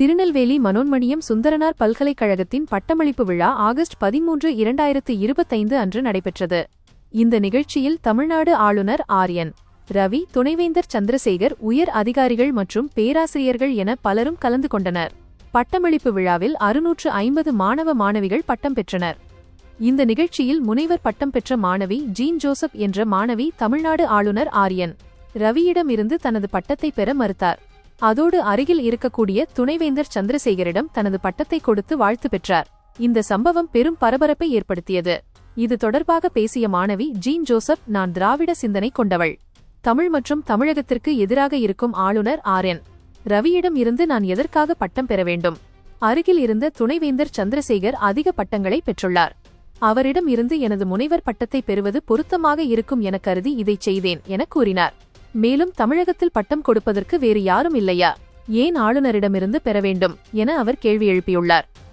திருநெல்வேலி மனோன்மணியம் சுந்தரனார் பல்கலைக்கழகத்தின் பட்டமளிப்பு விழா ஆகஸ்ட் பதிமூன்று இரண்டாயிரத்து இருபத்தைந்து அன்று நடைபெற்றது. இந்த நிகழ்ச்சியில் தமிழ்நாடு ஆளுநர் ஆர்யன் ரவி துணைவேந்தர் சந்திரசேகர் உயர் அதிகாரிகள் மற்றும் பேராசிரியர்கள் என பலரும் கலந்து கொண்டனர். பட்டமளிப்பு விழாவில் அறுநூற்று ஐம்பது மாணவ மாணவிகள் பட்டம் பெற்றனர். இந்த நிகழ்ச்சியில் முனைவர் பட்டம் பெற்ற மாணவி ஜீன் ஜோசப் என்ற மாணவி தமிழ்நாடு ஆளுநர் ஆர்யன் ரவியிடமிருந்து தனது பட்டத்தை பெற மறுத்தார். அதோடு அருகில் இருக்கக்கூடிய துணைவேந்தர் சந்திரசேகரிடம் தனது பட்டத்தை கொடுத்து வாழ்த்து பெற்றார். இந்த சம்பவம் பெரும் பரபரப்பை ஏற்படுத்தியது. இது தொடர்பாக பேசிய மாணவி ஜீன் ஜோசப் நான் திராவிட சிந்தனை கொண்டவள். தமிழ் மற்றும் தமிழகத்திற்கு எதிராக இருக்கும் ஆளுநர் ஆர்என் ரவியிடம் இருந்து நான் எதற்காக பட்டம் பெற வேண்டும்? அருகில் இருந்த துணைவேந்தர் சந்திரசேகர் அதிக பட்டங்களை பெற்றுள்ளார். அவரிடம் இருந்து எனது முனைவர் பட்டத்தை பெறுவது பொருத்தமாக இருக்கும் என கருதி இதைச் செய்தேன் என கூறினார். மேலும் தமிழகத்தில் பட்டம் கொடுப்பதற்கு வேறு யாரும் இல்லையா? ஏன் ஆளுநரிடமிருந்து பெற வேண்டும் என அவர் கேள்வி எழுப்பியுள்ளார்.